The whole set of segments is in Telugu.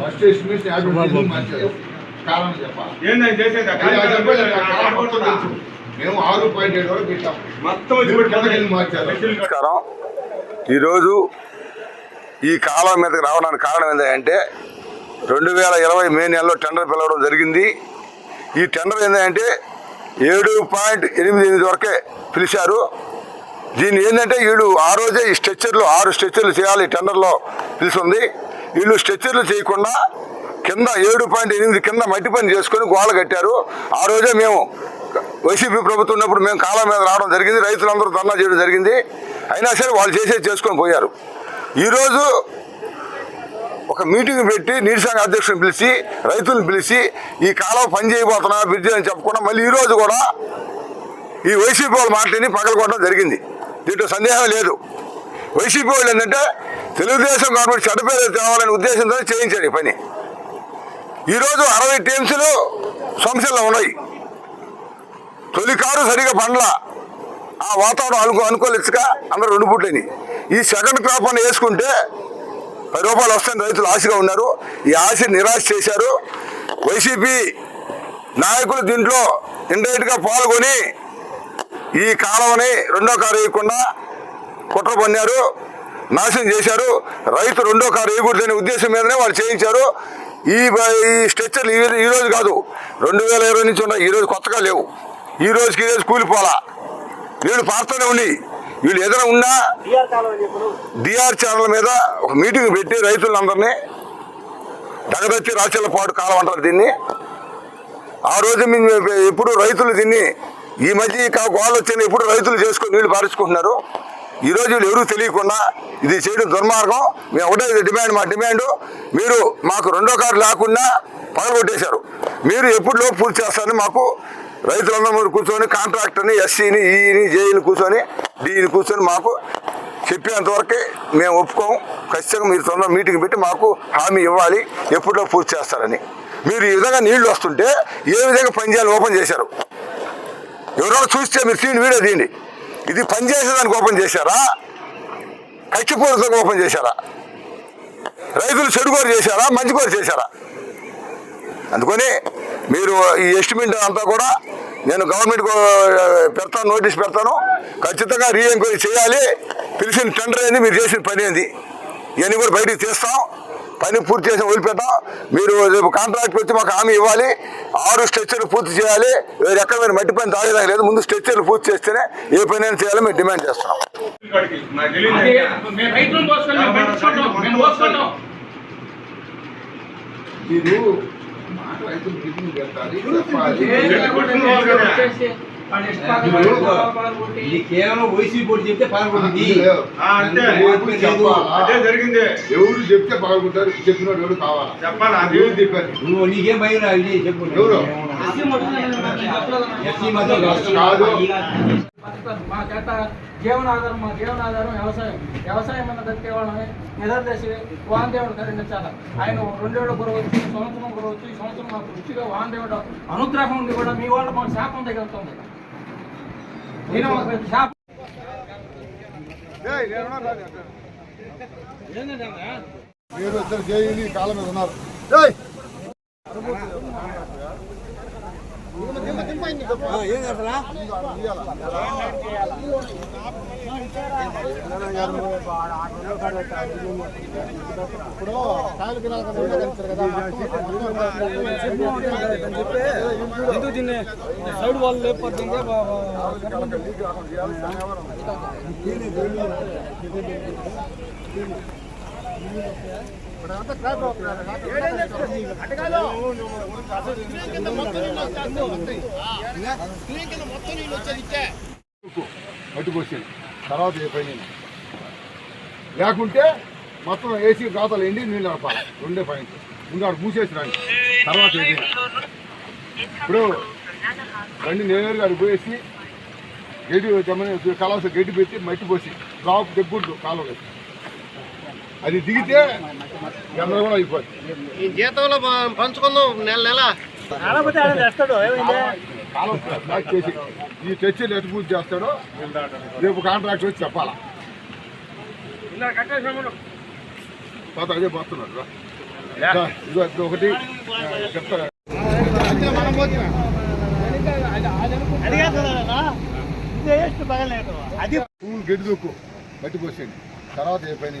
ఫస్ట్ ఎస్టిమేషన్ యాభై మార్చారు కారణం చెప్పాలి మేము ఆరు పాయింట్ ఏడు వరకు మొత్తం మార్చారు నమస్కారం ఈరోజు ఈ కాలం మీదకి రావడానికి కారణం ఏంటంటే రెండు వేల ఇరవై మే నెలలో టెండర్ పిలవడం జరిగింది. ఈ టెండర్ ఏంటంటే ఏడు పాయింట్ ఎనిమిది ఎనిమిది వరకే పిలిచారు. దీన్ని ఏంటంటే వీళ్ళు ఆ రోజే ఈ స్ట్రెచ్చర్లు ఆరు స్ట్రెచ్చర్లు చేయాలి టెండర్లో పిలుస్తుంది. వీళ్ళు స్ట్రెచ్చర్లు చేయకుండా కింద ఏడు పాయింట్ ఎనిమిది కింద మట్టి పని చేసుకొని గోడ కట్టారు. ఆ రోజే మేము వైసీపీ ప్రభుత్వం ఉన్నప్పుడు మేము కాలం మీద రావడం జరిగింది. రైతులందరూ ధర్నా చేయడం జరిగింది. అయినా సరే వాళ్ళు చేసేది చేసుకొని పోయారు. ఈరోజు ఒక మీటింగ్ పెట్టి నీటి సంఘ అధ్యక్షుని పిలిచి రైతులను పిలిచి ఈ కాలం పని చేయబోతున్నా బ్రిడ్జి అని చెప్పకుండా మళ్ళీ ఈరోజు కూడా ఈ వైసీపీ వాళ్ళ మాటని పగలగొట్టడం జరిగింది. దీంట్లో సందేహం లేదు. వైసీపీ వాళ్ళు ఏంటంటే తెలుగుదేశం గవర్నమెంట్ చెడ్డ తేవాలనే ఉద్దేశంతో చేయించాడు ఈ పని. ఈరోజు అరవై టీమ్స్లు సమస్యల్లో ఉన్నాయి. తొలి కారు సరిగా పండ్ల. ఆ వాతావరణం అనుకో అనుకోలేచ్చుక అందరూ రెండు పుట్లని ఈ సెకండ్ క్రాప్ అని వేసుకుంటే పది రూపాయలు వస్తాయని రైతులు ఆశగా ఉన్నారు. ఈ ఆశ నిరాశ చేశారు. వైసీపీ నాయకులు దీంట్లో ఇండైరెక్ట్గా పాల్గొని ఈ కాలంని రెండో కారు వేయకుండా కుట్ర పన్నారు నాశనం చేశారు. రైతు రెండో కారు వేయకూడదనే ఉద్దేశం మీదనే వాళ్ళు చేయించారు. ఈ ఈ స్ట్రెచ్చర్లు ఈ రోజు కాదు. రెండు వేల ఇరవై నుంచి ఉన్నాయి. ఈరోజు కొత్తగా లేవు. ఈ రోజుకి ఈ రోజు కూలిపోలా వీళ్ళు పారుతూనే ఉన్నాయి. వీళ్ళు ఏదైనా ఉన్నా డిఆర్ ఛానల్ మీద ఒక మీటింగ్ పెట్టి రైతులందరినీ దగదచ్చి రాచలపాడు కాలం అంటారు దీన్ని. ఆ రోజు మేము ఎప్పుడు రైతులు దీన్ని ఈ మధ్య గోళ్ళు వచ్చిన ఎప్పుడు రైతులు చేసుకొని నీళ్ళు పారించుకుంటున్నారు ఈ రోజు ఎవరూ తెలియకుండా ఇది చేయడం దుర్మార్గం. మేము ఒకటే డిమాండ్ మా డిమాండ్ మీరు మాకు రెండో కారు లేకుండా పగలగొట్టేశారు. మీరు ఎప్పుడు లోపు పూర్తి చేస్తారని మాకు రైతులందరూ మీరు కూర్చొని కాంట్రాక్టర్ని ఎస్సీని ఈని జేఈని కూర్చొని డీని కూర్చొని మాకు చెప్పేంతవరకు మేము ఒప్పుకోం. ఖచ్చితంగా మీరు తొందర మీటింగ్ పెట్టి మాకు హామీ ఇవ్వాలి. ఎప్పుడో పూర్తి చేస్తారని. మీరు ఈ విధంగా నీళ్ళు వస్తుంటే ఏ విధంగా పనిచేయాలి ఓపెన్ చేశారు. ఎవరైనా చూస్తే మీరు తీయండి వీడియో తీయండి. ఇది పని చేసేదానికి ఓపెన్ చేశారా? కచ్చిపూరితంగా ఓపెన్ చేశారా? రైతులు చెడుకోరు చేశారా? మంచికోరు చేశారా? అందుకని మీరు ఈ ఎస్టిమేట్ అంతా కూడా నేను గవర్నమెంట్ పెడతాను నోటీస్ పెడతాను. ఖచ్చితంగా రీ ఎంక్వైరీ చేయాలి. పిలిచిన టెండర్ ఏంది మీరు చేసిన పని ఏంది ఇవన్నీ కూడా బయటికి తీస్తాం. పని పూర్తి చేసి వదిలిపెట్టాం మీరు రేపు కాంట్రాక్ట్ వచ్చి మాకు హామీ ఇవ్వాలి. ఆరు స్ట్రెచ్చర్లు పూర్తి చేయాలి. వేరే ఎక్కడ మీరు మట్టి పని తాగేదానికి లేదు. ముందు స్ట్రెచ్చర్లు పూర్తి చేస్తేనే ఏ పని అయినా చేయాలో మేము డిమాండ్ చేస్తున్నాం. మీరు రైతులు పెట్టాలి ఇది కేవలం వైసీపీ బోర్డు చెప్తే? అదే జరిగింది. ఎవరు చెప్తే బాగుంటారు చెప్పిన వాడు ఎవరు కావాలా? చెప్పాలి? అది ఎవరు చెప్పారు? నువ్వు నీకేం భయం రా ఇది చెప్పు. ఎవరు? ఎస్సీ మధ్య కాదు. మా చేత జీవనాధారం మా జీవనాధారం వ్యవసాయం. వ్యవసాయం అన్న బతికే వాళ్ళని నిద్రదేశి వాందేవుడు కరుణించాలి ఆయన రెండేళ్ళు గురవచ్చు సంవత్సరం గురవచ్చు ఈ సంవత్సరం మాకు రుచిగా వాందేవుడు అనుగ్రహం ఉండి కూడా మీ వాళ్ళు మాకు శాపం తగులుతుంది. నేను ఒక మీరు ఇద్దరు జైలు కాలం మీద ఉన్నారు. ఇప్పుడు కాయలు ఎందుకు దీన్ని సైడ్ వాళ్ళు లేకపోతే పట్టుకొచ్చింది తర్వాత ఏ లేకుంటే మొత్తం ఏసీ గాతలు ఎండి నీళ్ళు నడపాలి రెండే పాయింట్ ముందు అక్కడ మూసేసి రాని. తర్వాత ఏదైనా ఇప్పుడు బండి నేరుగా అడిగి పోయేసి గడ్డి గమని గడ్డి పెట్టి మట్టి పోసి డ్రాప్ దెబ్బుంటు కాలువ అది దిగితే గందరగోళం అయిపోద్ది. ఈ జీతంలో పంచుకుందాం నెల నెల. ఈ చర్చలు ఎటు పూజ చేస్తాడో రేపు కాంట్రాక్ట్ వచ్చి చెప్పాలా? పాత అదే ఇది ఒకటి. చెప్తారా పువ్వు గడ్డి దొక్కు గట్టి పోసేయండి. తర్వాత ఏ పని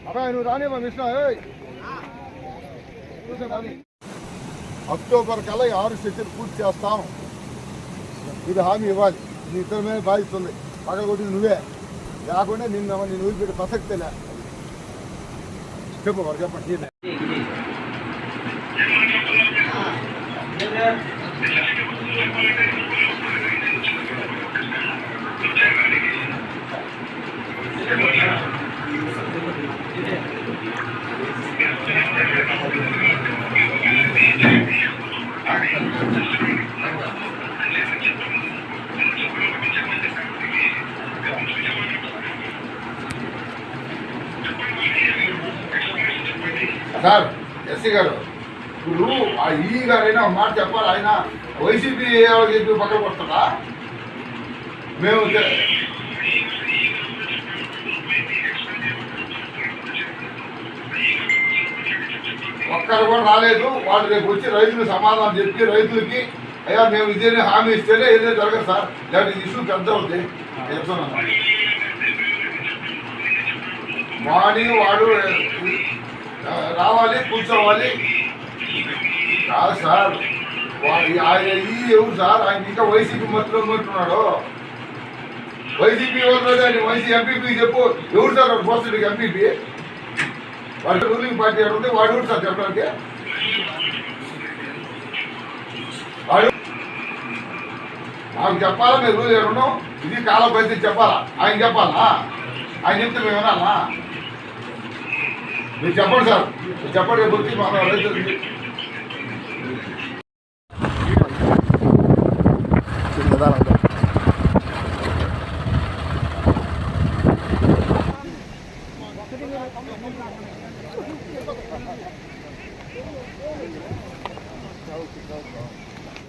అక్టోబర్ కల్లా ఈ ఆరు సెట్లు పూర్తి చేస్తాం ఇది హామీ ఇవ్వాలి నీ ఇద్దరి మీద బాధ్యత ఉంది పగల కొట్టింది నువ్వే లేకుండా నిన్న నేను వదిలిపెట్టే ప్రసక్తే లే చెప్పు మరి చెప్పండి సార్ ఎస్సీ గారు ఇప్పుడు ఆ ఈ గారైనా ఒక మాట చెప్పాలి? ఆయన వైసీపీ చెప్పి పక్కన వస్తుందా మేము ఒక్కరు కూడా రాలేదు. వాళ్ళు రేపు వచ్చి రైతులు సమాధానం చెప్పి రైతులకి అయ్యా మేము ఇదే హామీ ఇస్తేనే ఏదైనా జరగదు సార్. లేకపోతే ఇష్యూ పెద్ద అవుతుంది చెప్తున్నాను మార్నింగ్ వాడు రావాలి కూర్చోవాలి. కాదు సార్. ఆయన ఈ ఎవరు సార్? ఆయన ఇంకా వైసీపీ మధ్యలో ఉంటున్నాడు వైసీపీ ఎవరు వైసీ ఎంపీపీ చెప్పు. ఎవరు సార్? Post MPP? వాడి రూలింగ్ పార్టీ ఉంది వాడు కూడా సార్ చెప్పడానికి. వాడు నాకు చెప్పాలా? మీరు రూల్ ఏమన్నా ఇది కాల పరిస్థితి చెప్పాలా? ఆయన చెప్పాలా? ఆయన చెప్తే మేము వినాలా? మీరు చెప్పండి సార్. చెప్పండి గురించి వచ్చి మన రైతులు